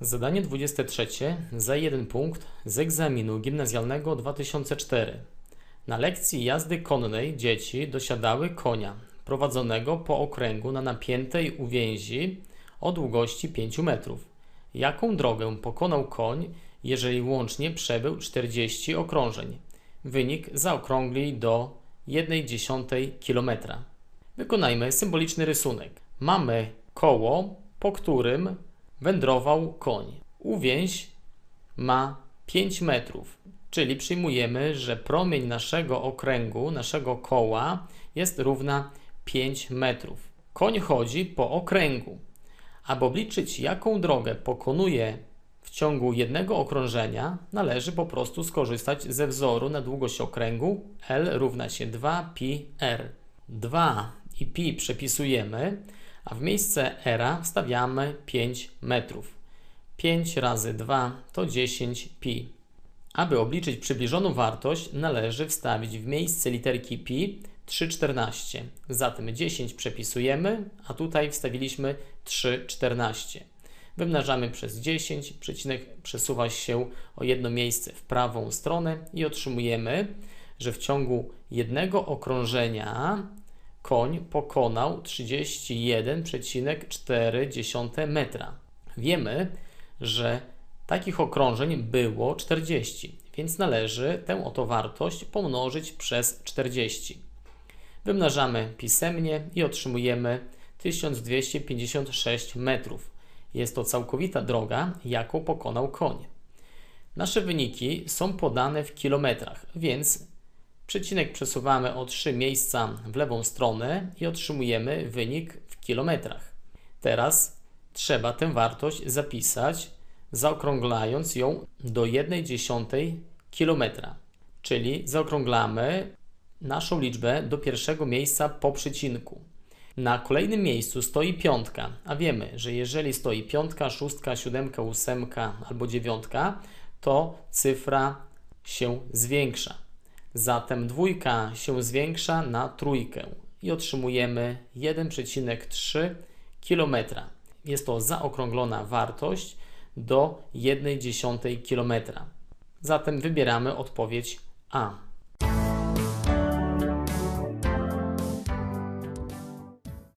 Zadanie 23 za jeden punkt z egzaminu gimnazjalnego 2004. Na lekcji jazdy konnej dzieci dosiadały konia prowadzonego po okręgu na napiętej uwięzi o długości 5 metrów. Jaką drogę pokonał koń, jeżeli łącznie przebył 40 okrążeń? Wynik zaokrąglij do 1,1 km. Wykonajmy symboliczny rysunek. Mamy koło, po którym wędrował koń. Uwięź ma 5 metrów, czyli przyjmujemy, że promień naszego okręgu, naszego koła jest równa 5 metrów. Koń chodzi po okręgu. Aby obliczyć, jaką drogę pokonuje w ciągu jednego okrążenia, należy po prostu skorzystać ze wzoru na długość okręgu L równa się 2πr. 2 i pi przepisujemy, a w miejsce r wstawiamy 5 metrów. 5 razy 2 to 10 pi. Aby obliczyć przybliżoną wartość, należy wstawić w miejsce literki pi 3,14. Zatem 10 przepisujemy, a tutaj wstawiliśmy 3,14. Wymnażamy przez 10, przecinek przesuwa się o jedno miejsce w prawą stronę i otrzymujemy, że w ciągu jednego okrążenia koń pokonał 31,4 metra. Wiemy, że takich okrążeń było 40, więc należy tę oto wartość pomnożyć przez 40. Wymnażamy pisemnie i otrzymujemy 1256 metrów. Jest to całkowita droga, jaką pokonał koń. Nasze wyniki są podane w kilometrach, więc przecinek przesuwamy o 3 miejsca w lewą stronę i otrzymujemy wynik w kilometrach. Teraz trzeba tę wartość zapisać, zaokrąglając ją do 1,1 kilometra, czyli zaokrąglamy naszą liczbę do pierwszego miejsca po przecinku. Na kolejnym miejscu stoi piątka, a wiemy, że jeżeli stoi piątka, szóstka, siódemka, ósemka albo dziewiątka, to cyfra się zwiększa. Zatem dwójka się zwiększa na trójkę i otrzymujemy 1,3 km. Jest to zaokrąglona wartość do 1,1 km. Zatem wybieramy odpowiedź A.